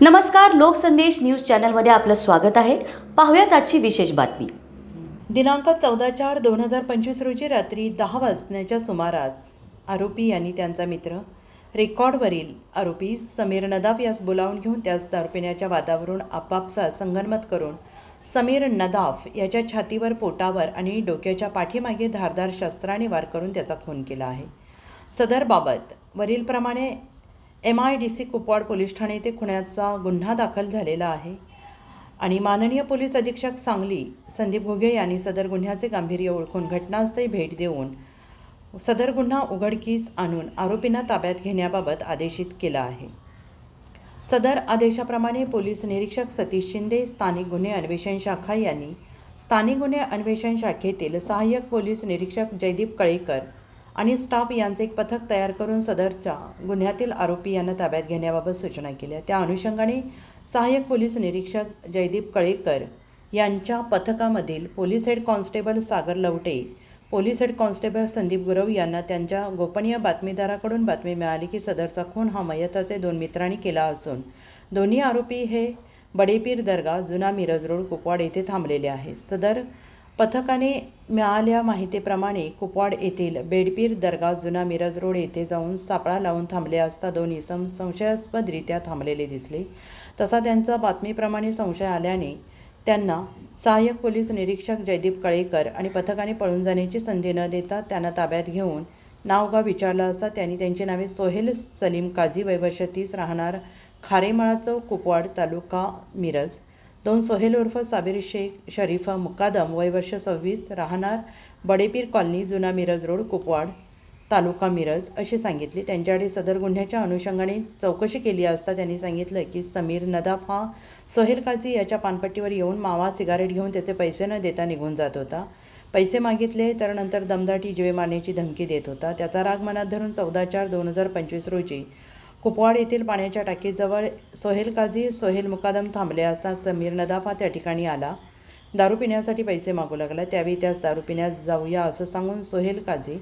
नमस्कार लोकसंदेश न्यूज चॅनलमध्ये आपलं स्वागत आहे. पाहूयात आजची विशेष बातमी. दिनांक चौदा चार दोन हजार पंचवीस रोजी रात्री दहा वाजण्याच्या सुमारास आरोपी यांनी त्यांचा मित्र रेकॉर्डवरील आरोपी समीर नदाफ यास बोलावून घेऊन त्यास दारपिण्याच्या वादावरून आपापसात संगनमत करून समीर नदाफ याच्या छातीवर पोटावर आणि डोक्याच्या पाठीमागे धारदार शस्त्राने वार करून त्याचा खून केला आहे. सदर बाबत वरीलप्रमाणे M I D C Kupwad police Thane येथे खुण्याचा गुन्हा दाखल झालेला आहे. आणि माननीय पोलीस अधीक्षक सांगली संदीप घुगे यांनी सदर गुन्ह्याचे गांभीर्य ओळखून घटनास्थळी भेट देऊन सदर गुन्हा उघडकीस आणून आरोपींना ताब्यात घेण्याबाबत आदेशित केला आहे. सदर आदेशाप्रमाणे पोलीस निरीक्षक सतीश शिंदे स्थानिक गुन्हे अन्वेषण शाखा यांनी स्थानिक गुन्हे अन्वेषण शाखेतील सहाय्यक पोलीस निरीक्षक जयदीप कळेकर आणि स्टाफ यांचे एक पथक तयार करून सदरच्या गुन्ह्यातील आरोपी यांना ताब्यात घेण्याबाबत सूचना केल्या. त्या अनुषंगाने सहाय्यक पोलीस निरीक्षक जयदीप कळेकर यांच्या पथकामधील police head constable Sagar Lavate police head constable Sandeep Gurav यांना त्यांच्या गोपनीय बातमीदाराकडून बातमी मिळाली की सदरचा खून हा मयताचे दोन मित्रांनी केला असून दोन्ही आरोपी हे बडेपीर दर्गा जुना मिरज रोड कुपवाड येथे थांबलेले आहे सदर पथकाने मिळाल्या माहितीप्रमाणे कुपवाड येथील बेडपीर दर्गा जुना मिरज रोड येथे जाऊन सापळा लावून थांबले असता दोन इसम संशयास्पदरित्या थांबलेले दिसले. तसा त्यांचा बातमीप्रमाणे संशय आल्याने त्यांना सहाय्यक पोलीस निरीक्षक जयदीप कळेकर आणि पथकाने पळून जाण्याची संधी न देता त्यांना ताब्यात घेऊन नावगाव विचारलं असता त्यांनी त्यांची नावे सोहेल सलीम काझी वैवशतीस तीस राहणार खारेमाळा चौक कुपवाड तालुका मिरज. दोन सोहेल उर्फ साबिर शेख शरीफा मुकादम वयवर्ष सव्वीस राहणार बडेपीर कॉलनी जुना मिरज रोड कुपवाड तालुका मिरज अशी सांगितले. त्यांच्याकडे सदर गुन्ह्याच्या अनुषंगाने चौकशी केली असता त्यांनी सांगितलं की समीर नदाफ हा सोहेल काझी याच्या पानपट्टीवर येऊन मावा सिगारेट घेऊन त्याचे पैसे न देता निघून जात होता. पैसे मागितले तर नंतर दमदाटी जीवे मारण्याची धमकी देत होता. त्याचा राग मनात धरून चौदा चार दोन हजार पंचवीस रोजी कुपवाड येथील पाण्याच्या टाकीजवळ सोहेल काझी सोहेल मुकादम थांबले असता समीर नदाफा त्या ठिकाणी आला. दारू पिण्यासाठी पैसे मागू लागला. त्यावेळी त्यास दारू पिण्यास जाऊया असं सांगून सोहेल काझी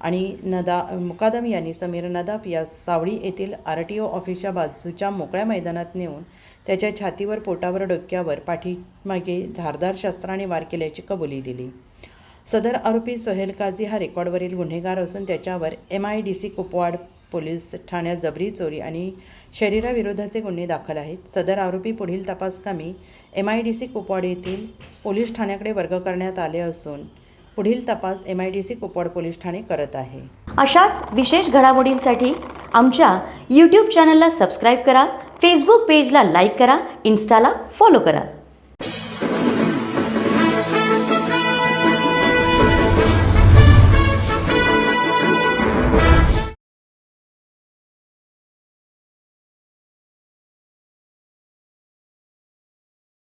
आणि नदा मुकादम यांनी समीर नदाफ या सावळी येथील आर टी ओ ऑफिसच्या बाजूच्या मोकळ्या मैदानात नेऊन त्याच्या छातीवर पोटावर डोक्यावर पाठीमागे धारदार शस्त्राने वार केल्याची कबुली दिली. सदर आरोपी सोहेल काझी हा रेकॉर्डवरील गुन्हेगार असून त्याच्यावर M I D C Kupwad police ठाण्यात जबरी चोरी आणि शरीराविरोधाचे गुन्हे दाखल आहेत. सदर आरोपी पुढील तपासकामी M I D C Kupwad येथील पोलीस ठाण्याकडे वर्ग करण्यात आले असून पुढील तपास M I D C Kupwad police Thane करत आहे. अशाच विशेष घडामोडींसाठी आमच्या यूट्यूब चॅनलला सबस्क्राईब करा फेसबुक पेजला लाईक करा इन्स्टाला फॉलो करा.